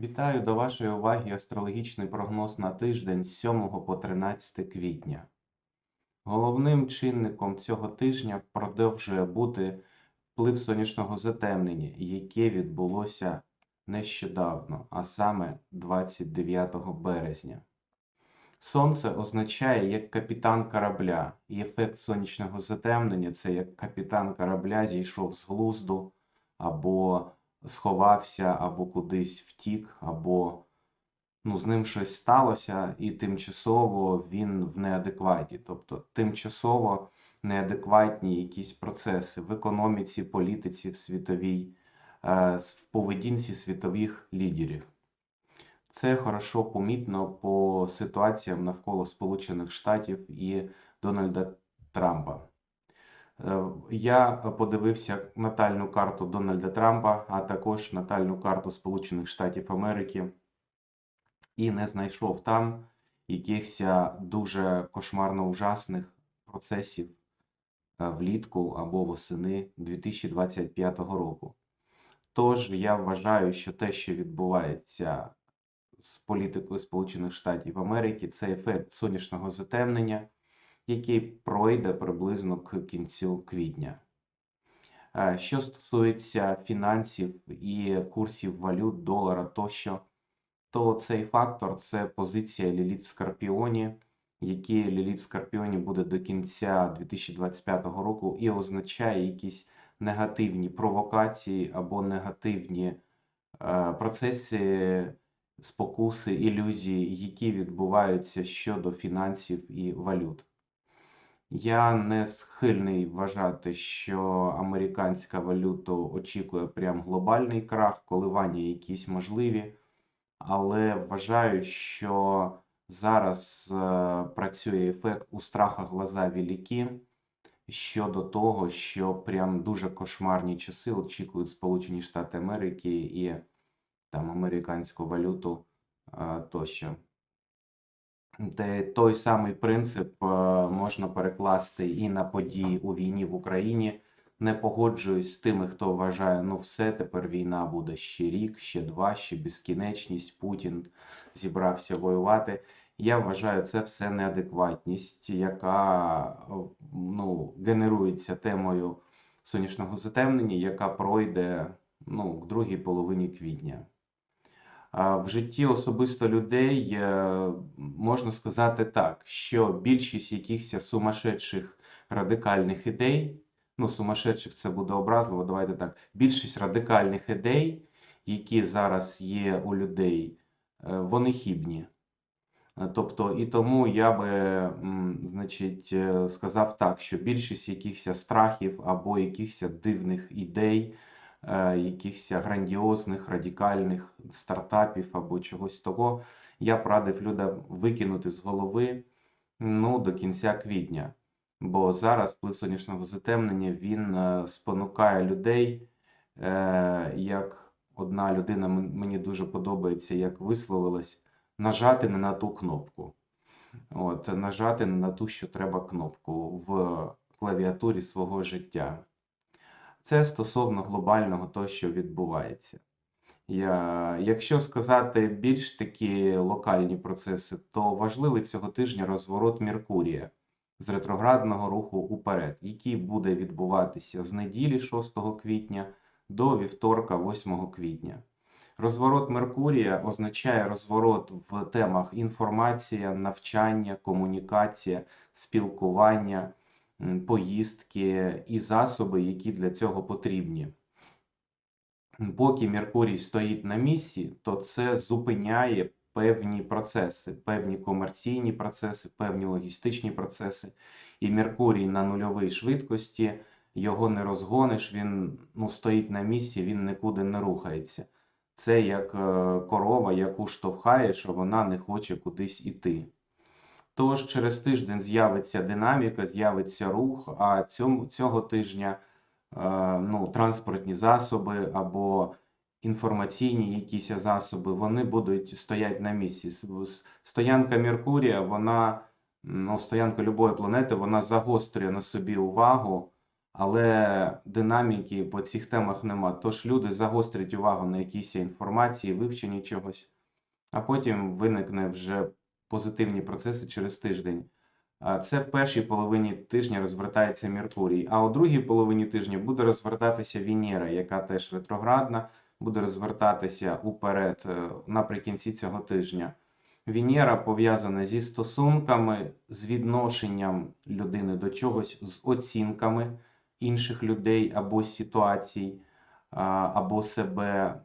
Вітаю до вашої уваги астрологічний прогноз на тиждень з 7 по 13 квітня. Головним чинником цього тижня продовжує бути вплив сонячного затемнення, яке відбулося нещодавно, а саме 29 березня. Сонце означає як капітан корабля, і ефект сонячного затемнення це як капітан корабля зійшов з глузду або сховався, або кудись втік, або ну, з ним щось сталося, і тимчасово він в неадекваті. Тобто тимчасово неадекватні якісь процеси в економіці, політиці, в світовій, е, в поведінці світових лідерів. Це хорошо помітно по ситуаціям навколо Сполучених Штатів і Дональда Трампа. Е, Я подивився натальну карту Дональда Трампа, а також натальну карту Сполучених Штатів Америки і не знайшов там якихось дуже кошмарно ужасних процесів е, влітку або восени 2025 року. Тож я вважаю, що те, що відбувається з політикою Сполучених Штатів Америки, це ефект сонячного затемнення, який пройде приблизно к кінцю квітня. Е, Що стосується фінансів і курсів валют, долара тощо, то цей фактор це позиція Ліліт Скорпіоні, який Ліліт Скорпіоні буде до кінця 2025 року і означає якісь негативні провокації або негативні е, процеси, спокуси, ілюзії, які відбуваються щодо фінансів і валют. Я не схильний вважати, що американська валюта очікує прям глобальний крах, коливання якісь можливі, але вважаю, що зараз е, працює ефект у страхах глаза великі щодо того, що прям дуже кошмарні часи очікують Сполучені Штати Америки і там американську валюту е, тощо. Де той самий принцип е, можна перекласти і на події у війні в Україні. Не погоджуюсь з тими, хто вважає, ну все, тепер війна буде ще рік, ще два, ще безкінечність. Путін зібрався воювати. Я вважаю, це все неадекватність, яка ну, генерується темою сонячного затемнення, яка пройде ну, в другій половині квітня. В житті особисто людей е, можна сказати так, що більшість якихось сумасшедших радикальних ідей, ну, сумасшедших це буде образливо, давайте так, більшість радикальних ідей, які зараз є у людей, е, вони хібні. Е, Тобто, і тому я би, значить, сказав так, що більшість якихось страхів або якихось дивних ідей, якихось грандіозних, радикальних стартапів або чогось того, я б людям викинути з голови ну, до кінця квітня. Бо зараз вплив сонячного затемнення він е, спонукає людей, е, як одна людина мені дуже подобається, як висловилась, нажати не на ту кнопку. От, нажати не на ту, що треба кнопку в клавіатурі свого життя. Це стосовно глобального того, що відбувається. Я, якщо сказати більш такі локальні процеси, то важливий цього тижня розворот Меркурія з ретроградного руху уперед, який буде відбуватися з неділі 6 квітня до вівторка 8 квітня. Розворот Меркурія означає розворот в темах інформація, навчання, комунікація, спілкування, поїздки і засоби, які для цього потрібні. Поки Меркурій стоїть на місці, то це зупиняє певні процеси, певні комерційні процеси, певні логістичні процеси. І Меркурій на нульовій швидкості, його не розгониш, він ну, стоїть на місці, він нікуди не рухається. Це як е, корова, яку штовхаєш, вона не хоче кудись іти. Тож через тиждень з'явиться динаміка, з'явиться рух, а цьому, цього тижня е, ну, транспортні засоби або інформаційні якісь засоби, вони будуть стояти на місці. Стоянка Меркурія, вона, ну, стоянка любої планети, вона загострює на собі увагу але динаміки по цих темах нема. Тож люди загострять увагу на якійсь інформації, вивченні чогось, а потім виникне вже позитивні процеси через тиждень. Це в першій половині тижня розвертається Меркурій, а у другій половині тижня буде розвертатися Венера, яка теж ретроградна, буде розвертатися уперед е, наприкінці цього тижня. Венера пов'язана зі стосунками, з відношенням людини до чогось, з оцінками інших людей або ситуацій, або себе,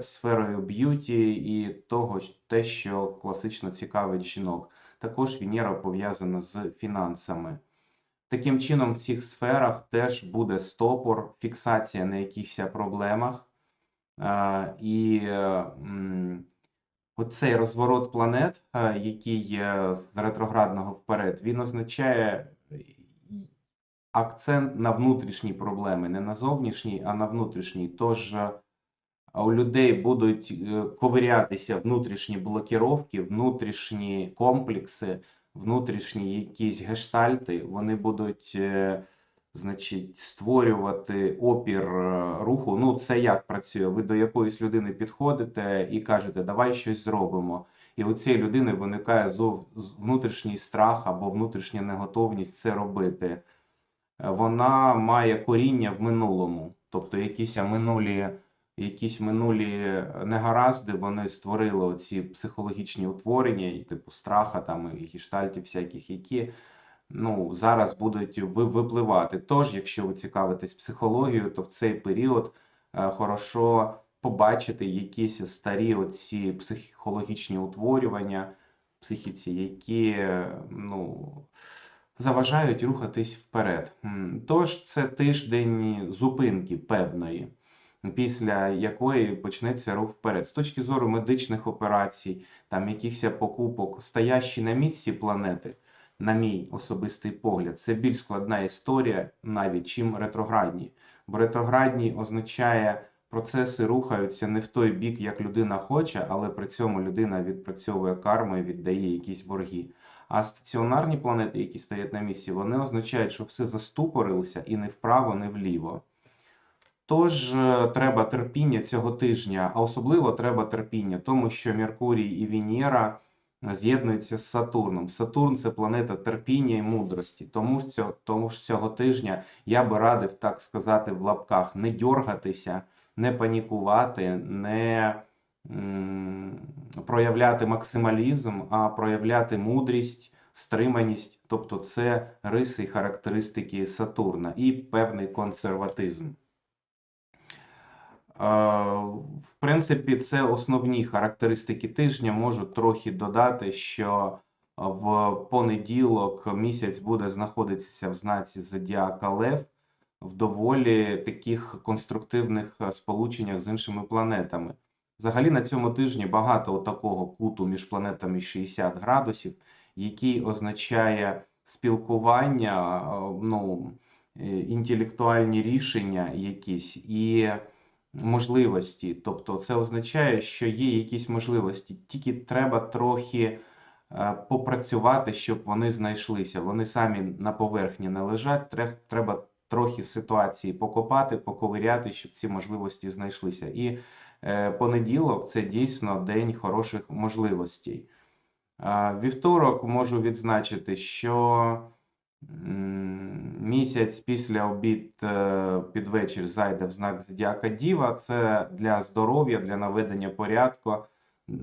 сферою б'юті і того, те, що класично цікавить жінок. Також Венера пов'язана з фінансами. Таким чином, в цих сферах теж буде стопор, фіксація на якихось проблемах. І оцей розворот планет, який є з ретроградного вперед, він означає акцент на внутрішні проблеми, не на зовнішній, а на внутрішній. Тож у людей будуть е, ковирятися внутрішні блокіровки, внутрішні комплекси, внутрішні якісь гештальти. Вони будуть, е, значить, створювати опір е, руху. Ну, це як працює? Ви до якоїсь людини підходите і кажете, давай щось зробимо. І у цієї людини виникає внутрішній страх або внутрішня неготовність це робити. Вона має коріння в минулому, тобто якісь минулі якісь минулі негаразди, вони створили ці психологічні утворення, і типу страха там і гештальтів всяких, які ну, зараз будуть випливати. Тож, якщо ви цікавитесь психологією, то в цей період е, хорошо побачити якісь старі оці психологічні утворювання в психіці, які е, ну, заважають рухатись вперед. Тож це тиждень зупинки певної після якої почнеться рух вперед. З точки зору медичних операцій, там якихось покупок, стоящі на місці планети, на мій особистий погляд, це більш складна історія навіть, чим ретроградні. Бо ретроградні означає, процеси рухаються не в той бік, як людина хоче, але при цьому людина відпрацьовує карму і віддає якісь борги. А стаціонарні планети, які стоять на місці, вони означають, що все заступорилося і не вправо, не вліво. Тож е, треба терпіння цього тижня, а особливо треба терпіння, тому що Меркурій і Венера з'єднуються з Сатурном. Сатурн це планета терпіння і мудрості. Тому ж цього, тому ж цього тижня я би радив, так сказати, в лапках не дьоргатися, не панікувати, не проявляти максималізм, а проявляти мудрість, стриманість. Тобто це риси і характеристики Сатурна і певний консерватизм. В принципі, це основні характеристики тижня. Можу трохи додати, що в понеділок місяць буде знаходитися в знаці Зодіака Лев в доволі таких конструктивних е, сполученнях з іншими планетами. Взагалі на цьому тижні багато такого куту між планетами 60 градусів, який означає спілкування, е, ну, е, інтелектуальні рішення якісь і можливості. Тобто це означає, що є якісь можливості, тільки треба трохи е, попрацювати, щоб вони знайшлися. Вони самі на поверхні не лежать. Треба трохи ситуації покопати, поковиряти, щоб ці можливості знайшлися. І е, понеділок це дійсно день хороших можливостей. Е, Вівторок можу відзначити, що місяць після обід е, під вечір зайде в знак Зодіака Діва. Це для здоров'я, для наведення порядку.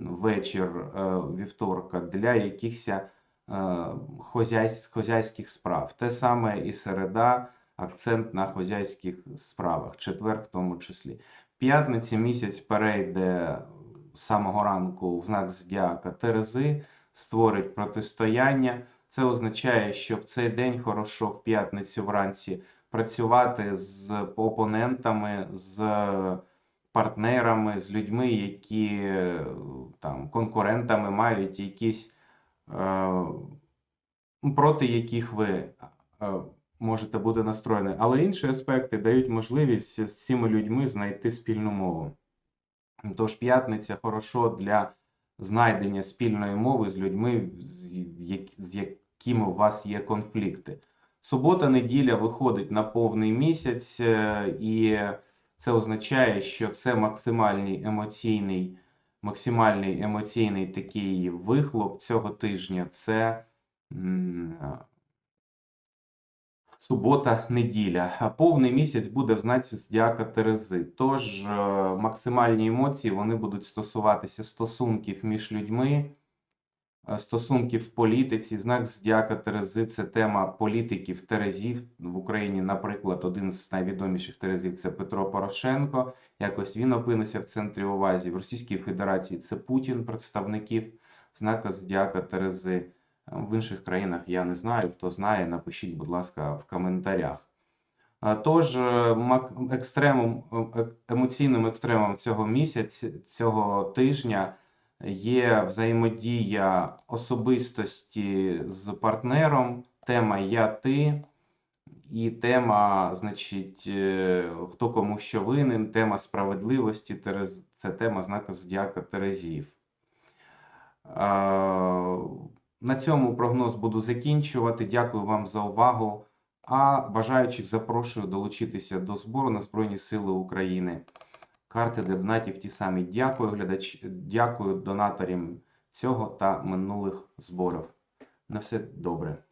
Вечір е, вівторка для якихось е, хозяйських справ. Те саме і середа, акцент на хозяйських справах, четвер в тому числі. П'ятниці місяць перейде з самого ранку в знак Зодіака Терези, створить протистояння. Це означає, що в цей день хорошо в п'ятницю вранці працювати з опонентами, з партнерами, з людьми, які е, там конкурентами мають якісь е, проти яких ви е, можете бути настроєні. Але інші аспекти дають можливість з цими людьми знайти спільну мову. Тож п'ятниця хорошо для знайдення спільної мови з людьми, з, як- з якими у вас є конфлікти. Субота, неділя виходить на повний місяць, е, і це означає, що це максимальний емоційний, максимальний емоційний такий вихлоп цього тижня. Це субота, неділя. А повний місяць буде в знаці зодіака Терези. Тож е, максимальні емоції вони будуть стосуватися стосунків між людьми, е, стосунків в політиці. Знак зодіака Терези це тема політиків Терезів. В Україні, наприклад, один з найвідоміших Терезів це Петро Порошенко. Якось він опинився в центрі уваги. В Російській Федерації це Путін, представників знака зодіака Терези. В інших країнах я не знаю. Хто знає, напишіть, будь ласка, в коментарях. Тож, е, мак- екстремум, е, е- емоційним екстремом цього місяця, цього тижня є взаємодія особистості з партнером, тема Я ти і тема, значить, е, хто кому що винен, тема справедливості, це тема знака зодіака Терезів. На цьому прогноз буду закінчувати. Дякую вам за увагу. А бажаючих запрошую долучитися до збору на Збройні Сили України. Карти для донатів ті самі. Дякую, глядач, дякую донаторам цього та минулих зборів. На все добре.